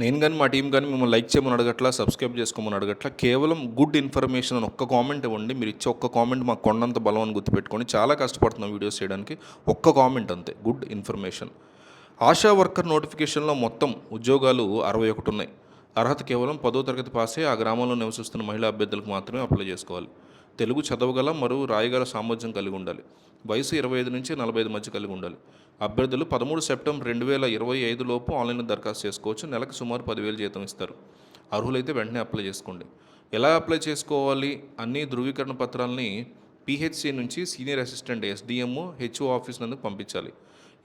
నేను కానీ మా టీం కానీ మిమ్మల్ని లైక్ చేయమని అడగట్లా సబ్స్క్రైబ్ చేసుకోమని అడగట్లా కేవలం గుడ్ ఇన్ఫర్మేషన్ అని ఒక్క కామెంట్ ఇవ్వండి. మీరు ఇచ్చే ఒక్క కామెంట్ మాకు కొండంత బలం అని గుర్తుపెట్టుకొని చాలా కష్టపడుతున్నాం వీడియోస్ చేయడానికి. ఒక్క కామెంట్ అంతే గుడ్ ఇన్ఫర్మేషన్. ఆశా వర్కర్ నోటిఫికేషన్లో మొత్తం ఉద్యోగాలు అరవై ఒకటి ఉన్నాయి. అర్హత కేవలం పదో తరగతి పాసే ఆ గ్రామంలో నివసిస్తున్న మహిళా అభ్యర్థులకు మాత్రమే అప్లై చేసుకోవాలి. తెలుగు చదవగల మరియు రాయగల సామర్థ్యం కలిగి ఉండాలి. వయసు ఇరవై ఐదు నుంచి నలభై ఐదు మధ్య కలిగి ఉండాలి. అభ్యర్థులు పదమూడు సెప్టెంబర్ రెండు వేల ఇరవై ఐదు లోపు ఆన్లైన్లో దరఖాస్తు చేసుకోవచ్చు. నెలకు సుమారు పదివేలు జీతం ఇస్తారు. అర్హులైతే వెంటనే అప్లై చేసుకోండి. ఎలా అప్లై చేసుకోవాలి? అన్ని ధృవీకరణ పత్రాలని పిహెచ్సి నుంచి senior assistant SDMO HO office నందుకు పంపించాలి.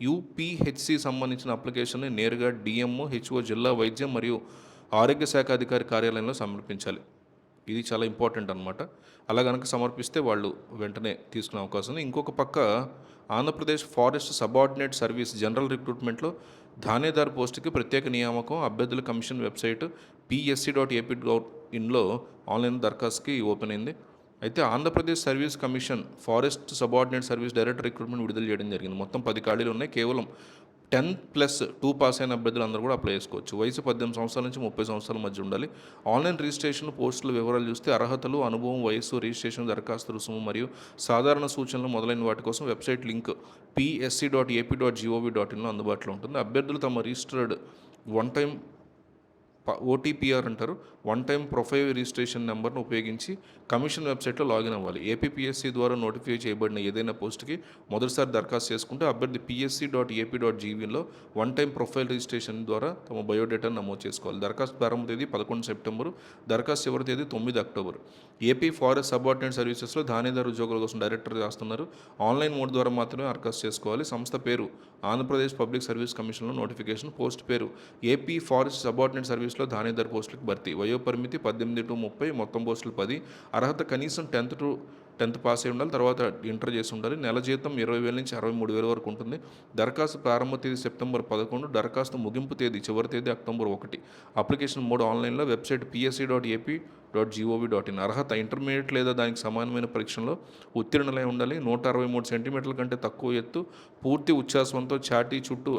యూపీహెచ్సి సంబంధించిన అప్లికేషన్ని నేరుగా డిఎంఓ హెచ్ఓ జిల్లా వైద్యం మరియు ఆరోగ్య శాఖ అధికారి కార్యాలయంలో సమర్పించాలి. ఇది చాలా ఇంపార్టెంట్ అనమాట అలా కనుక సమర్పిస్తే వాళ్ళు వెంటనే తీసుకునే అవకాశం ఉంది. ఇంకొక పక్క Andhra Pradesh forest subordinate service general రిక్రూట్మెంట్లో ధానేదార్ పోస్టుకి ప్రత్యేక నియామకం అభ్యర్థుల commission website PSC dot AP dot ఇన్లో online దరఖాస్తుకి ఓపెన్ అయింది. అయితే Andhra Pradesh service commission forest subordinate service director recruitment విడుదల చేయడం జరిగింది. మొత్తం పది ఖాళీలు ఉన్నాయి. కేవలం టెన్ ప్లస్ టూ పాస్ అయిన అభ్యర్థులు అందరూ కూడా అప్లై చేసుకోవచ్చు. వయసు పద్దెనిమిది సంవత్సరాల నుంచి ముప్పై సంవత్సరాల మధ్య ఉండాలి. ఆన్లైన్ రిజిస్ట్రేషన్ పోస్టుల వివరాలు చూస్తే అర్హతలు అనుభవం వయసు రిజిస్ట్రేషన్ దరఖాస్తు రుసుము మరియు సాధారణ సూచనలు మొదలైన వాటి కోసం website link PSC dot AP dot GOV dot ఇన్లో అందుబాటులో ఉంటుంది. అభ్యర్థులు తమ రిజిస్టర్డ్ వన్ టైం ఓటీపీఆర్ అంటారు. వన్ టైం ప్రొఫైల్ రిజిస్ట్రేషన్ నెంబర్ను ఉపయోగించి కమిషన్ వెబ్సైట్లో లాగిన్ అవ్వాలి. ఏపీపీఎస్సీ ద్వారా నోటిఫై చేయబడిన ఏదైనా పోస్ట్కి మొదటిసారి దరఖాస్తు చేసుకుంటే అభ్యర్థి పిఎస్సీ డాట్ ఏపీ డాట్ జీవీలో వన్ టైం ప్రొఫైల్ రిజిస్ట్రేషన్ ద్వారా తమ బయోడేటాను నమోదు చేసుకోవాలి. దరఖాస్తు ప్రారంభ తేదీ పదకొండు సెప్టెంబరు దరఖాస్తు చివరి తేదీ తొమ్మిది అక్టోబర్. ఏపీ ఫారెస్ట్ సబార్డినేట్ సర్వీసెస్లో ధానేదారు ఉద్యోగుల కోసం డైరెక్టర్ చేస్తున్నారు ఆన్లైన్ మోడ్ ద్వారా మాత్రమే దరఖాస్తు చేసుకోవాలి. సంస్థ పేరు ఆంధ్రప్రదేశ్ పబ్లిక్ సర్వీస్ కమిషన్లో నోటిఫికేషన్ పోస్ట్ పేరు ఏపీ ఫారెస్ట్ సబార్డినేట్ సర్వీస్లో ధానేదారు పోస్టులకు భర్తీ. వయో పరిమితి పద్దెనిమిది టు ముప్పై మొత్తం పోస్టులు పది. అర్హత కనీసం టెన్త్ టు టెన్త్ పాస్ అయి ఉండాలి తర్వాత ఇంటర్ చేసి ఉండాలి. నెల జీతం ఇరవై వేల నుంచి అరవై మూడు వేల వరకు ఉంటుంది. దరఖాస్తు ప్రారంభ తేదీ సెప్టెంబర్ పదకొండు దరఖాస్తు ముగింపు తేదీ చివరి తేదీ అక్టోబర్ ఒకటి. అప్లికేషన్ మూడు ఆన్లైన్లో website PSC dot AP dot GOV dot in అర్హత ఇంటర్మీడియట్ లేదా దానికి సమానమైన పరీక్షలో ఉత్తీర్ణులై ఉండాలి. నూట అరవై మూడు సెంటీమీటర్ల కంటే తక్కువ ఎత్తు పూర్తి ఉచ్ఛ్వాసంతో చాటి చుట్టూ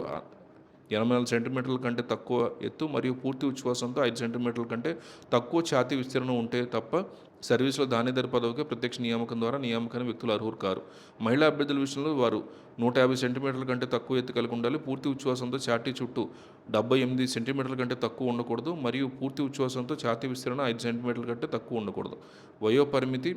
ఎనభై నాలుగు సెంటీమీటర్ల కంటే తక్కువ ఎత్తు మరియు పూర్తి ఉచ్ఛ్వాసంతో ఐదు సెంటీమీటర్ల కంటే తక్కువ ఛాతీ విస్తీర్ణం ఉంటే తప్ప సర్వీసులో దానిదరి పదవికి ప్రత్యక్ష నియామకం ద్వారా నియామకాన్ని వ్యక్తులు అర్హులు కారు మహిళా అభ్యర్థుల విషయంలో వారు నూట యాభై సెంటీమీటర్ల కంటే తక్కువ ఎత్తు కలిగి ఉండాలి. పూర్తి ఉచ్ఛ్వాసంతో ఛాతీ చుట్టూ డెబ్బై ఎనిమిది సెంటీమీటర్ల కంటే తక్కువ ఉండకూడదు మరియు పూర్తి ఉచ్ఛ్వాసంతో ఛాతీ విస్తీర్ణం ఐదు సెంటీమీటర్ల కంటే తక్కువ ఉండకూడదు. వయో పరిమితి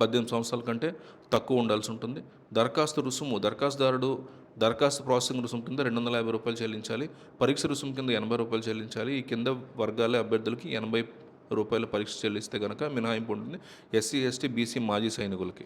పద్దెనిమిది సంవత్సరాల కంటే తక్కువ ఉండాల్సి ఉంటుంది. దరఖాస్తు రుసుము దరఖాస్తుదారుడు దరఖాస్తు ప్రాసెసింగ్ రుసుము కింద రెండు వందల యాభై రూపాయలు చెల్లించాలి. పరీక్ష రుసుము కింద ఎనభై రూపాయలు చెల్లించాలి. ఈ కింద వర్గాల అభ్యర్థులకి ఎనభై రూపాయల పరీక్ష చెల్లిస్తే కనుక మినహాయింపు ఉంటుంది. ఎస్సీ ఎస్టీ బీసీ మాజీ సైనికులకి.